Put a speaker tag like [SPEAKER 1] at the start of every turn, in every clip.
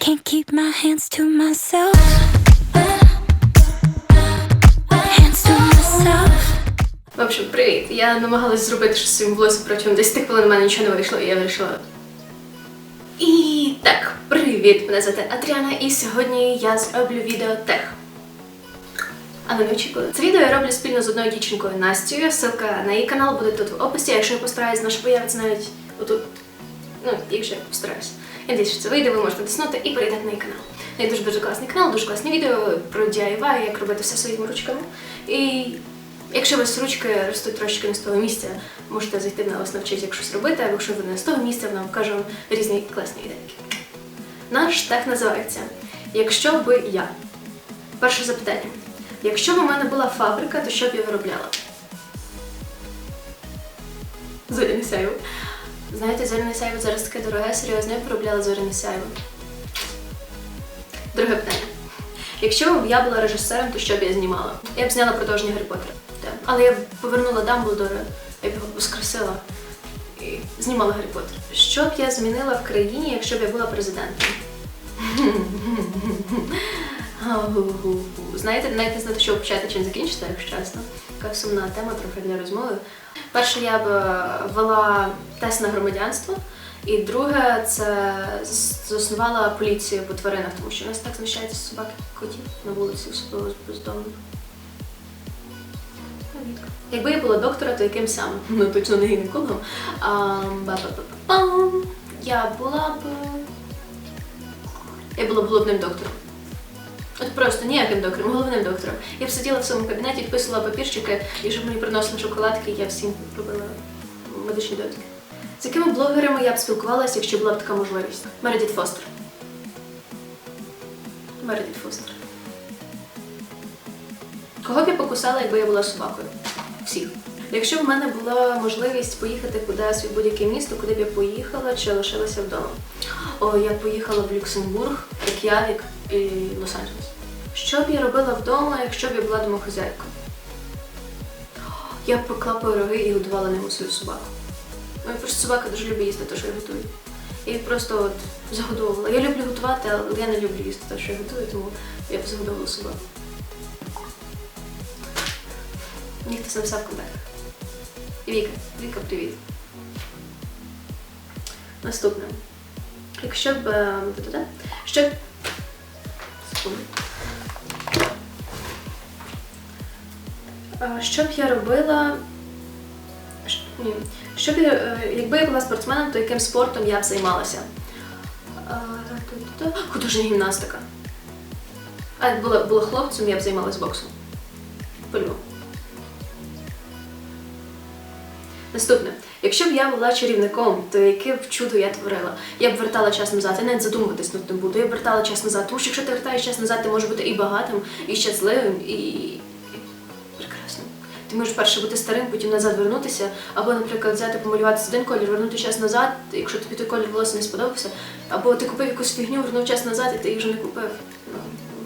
[SPEAKER 1] Can't keep my hands to myself. Hands to myself.
[SPEAKER 2] В общем, привіт. Я намагалась зробити щось своїм волоссям протягом 10 хвилин, у мене нічого не вийшло, і я вирішила. І так, привіт! Мене звати Адріана, і сьогодні я зроблю відео тех. Але не очікую. Це відео я роблю спільно з одною дівчинкою Настю. Ссылка на її канал буде тут в описі. Якщо я постараюсь, вона появиться навіть отут. Ну, якщо я постараюсь. Я надіюсь, що це вийде, ви можете тиснути і перейдете на її канал. Неї дуже дуже класний канал, дуже класні відео про DIY, як робити все своїми ручками. І якщо у вас ручки ростуть трошки не з того місця, можете зайти на вас навчити, як щось робити, а якщо ви не з того місця, вона покаже вам різні класні ідеї. Наш тех називається Якщо би я. Перше запитання. Якщо б у мене була фабрика, то що б я виробляла? Зоряне сяйво. Знаєте, зоряне сяйво зараз таке дороге, серйозно, я б виробляла зоряне сяйво. Друге питання. Якщо б я була режисером, то що б я знімала? Я б зняла продовження Гаррі Поттера. Але я б повернула Дамблдора, я б його воскресила і знімала Гаррі Поттер. Що б я змінила в країні, якщо б я була президентом? Знаєте, навіть не знати, що почати чим закінчити, якщо чесно. Така сумна тема трохи для розмови. Перше, я б е, ввела тест на громадянство, і друге, це заснувала поліцію по тваринах, тому що у нас так знущаються з собак котів на вулиці, особливо з бездомних. Якби я була доктора, то яким саме? Ну точно не гінекологом. Я була б. Я була б головним доктором. От просто ніяким доктором, головним доктором. Я б сиділа в своєму кабінеті, підписувала папірчики, і щоб мені приносили шоколадки, я всім робила медичні довідки. З якими блогерами я б спілкувалася, якщо була б така можливість? Мередіт Фостер. Мередіт Фостер. Кого б я покусала, якби я була собакою? Всіх. Якщо б в мене була можливість поїхати кудись в будь-яке місто, куди б я поїхала чи лишилася вдома? О, я поїхала в Люксембург, Рейк'явік і Лос-Анджелес. Що б я робила вдома, якщо б я була домохозяйкою? Я б пекла пироги і годувала ними свою собаку. Моя просто собака дуже любить їсти те, що я готую. І просто от загодовувала. Я люблю готувати, але я не люблю їсти те, що я готую, тому я б загодовувала собаку. Мені хтось написав контакт. Віка, Віка, привіт. Наступне. Якщо б. е, Що. б- Що б я робила. Ні. Що б я, е, якби я була спортсменом, то яким спортом я б займалася? Художня гімнастика. А як була, була хлопцем, я б займалась боксом. По-любому. Наступне. Якщо б я була чарівником, то яке б чудо я творила? Я б вертала час назад, я навіть задумуватись над тим буду. Я б вертала час назад, тому що якщо ти вертаєш час назад, ти можеш бути і багатим, і щасливим, і, і прекрасним. Ти можеш перше бути старим, потім назад вернутися, або, наприклад, взяти помалювати один колір, вернути час назад, якщо тобі той колір волосся не сподобався, або ти купив якусь фігню, вернув час назад, і ти її вже не купив. Ну,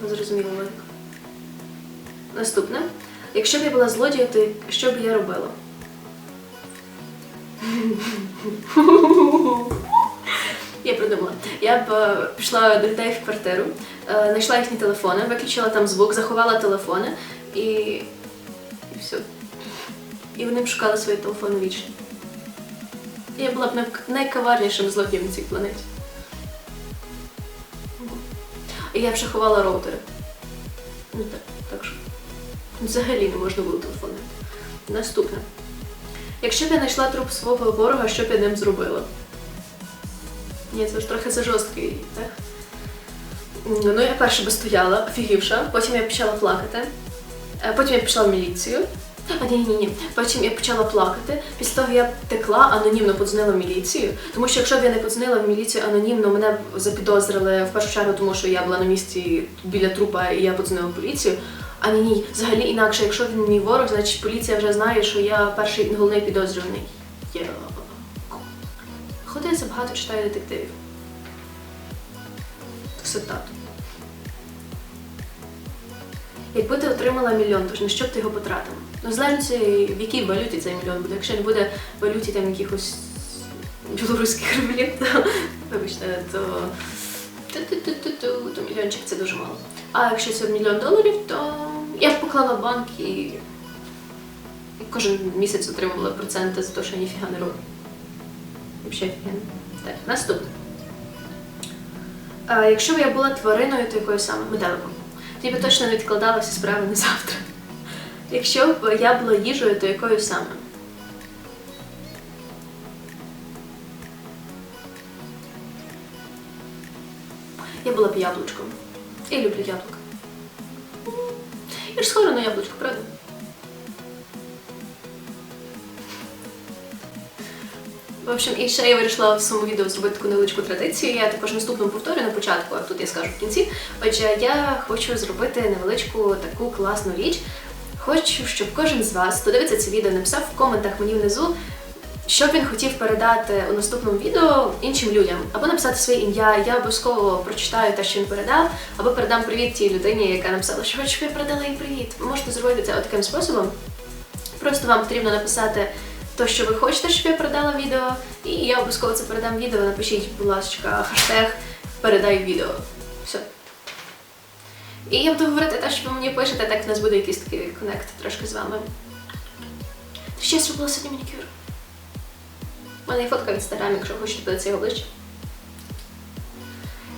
[SPEAKER 2] ви зрозуміли. Наступне. Якщо б я була злодієм, то що б я робила? Я придумала. Я б е, пішла до людей в квартиру, е, знайшла їхні телефони, виключила там звук, заховала телефони і. і все. І вони б шукали свої телефони вічно. Я була б най- найковарнішим злодієм на цій планеті. І я б ще ховала роутери. Ну так, так що. Взагалі не можна було телефонувати. Наступне. Якщо б я знайшла труп свого ворога, що б я ним зробила? Ні, це ж трохи за жорсткий, так? Ну, я перше би стояла, офігівша, потім я почала плакати, е, потім я пішла в міліцію. А ні, ні, ні. Потім я почала плакати. Після того я текла, анонімно подзвонила в міліцію. Тому що якщо б я не подзвонила в міліцію анонімно, мене б запідозрили в першу чергу, тому що я була на місці біля трупа і я подзвонила в поліцію. А ні, ні, взагалі інакше, якщо він мій ворог, значить поліція вже знає, що я перший головний підозрюваний. Ходи, я забагато читаю детективів. Цитату. Якби ти отримала мільйон, то ж на що б ти його потратила? Ну, в в якій валюті цей мільйон буде. Якщо не буде в валюті там якихось білоруських рублів, то вибачте, то то мільйончик це дуже мало. А якщо це мільйон доларів, то я б поклала в банк і кожен місяць отримувала проценти за те, що я ніфіга не роблю. Взагалі офігенно. Так, наступне. А, якщо б я була твариною, то якою саме метеликом. Тоді би точно не відкладала всі справи на завтра. Якщо б я була їжею, то якою саме? Я була б яблучком. Я люблю яблука. Я ж схожа на яблучко, правда? В общем, і ще я вирішила в своєму відео зробити таку невеличку традицію. Я також наступному повторю на початку, а тут я скажу в кінці. Отже, я хочу зробити невеличку таку класну річ. Хочу, щоб кожен з вас, хто дивиться це відео, написав в коментах мені внизу, що б він хотів передати у наступному відео іншим людям, або написати своє ім'я. Я обов'язково прочитаю те, що він передав, або передам привіт тій людині, яка написала, що хочу, щоб я передала їй привіт. Ви можете зробити це таким способом. Просто вам потрібно написати те, що ви хочете, щоб я передала відео, і я обов'язково це передам відео. Напишіть, будь ласка, хештег передай відео. Все. І я буду говорити те, що ви мені пишете, так в нас буде якийсь такий коннект трошки з вами. Ще зробила сьогодні манікюр. У мене є фотка в інстаграмі, якщо хочете подивитися його ближче.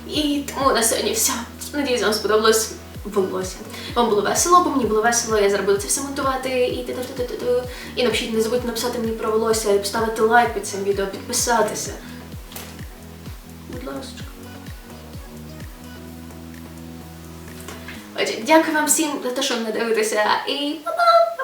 [SPEAKER 2] І тому на сьогодні все. Надіюсь, вам сподобалось волосся. Вам було весело, бо мені було весело, я буду це все монтувати і ти-ти-ти-ти-ти. І напишіть, не забудьте написати мені про волосся, поставити лайк під цим відео, підписатися. Будь ласка. Отже, дякую вам всім за те, що мене дивитеся, і па-па!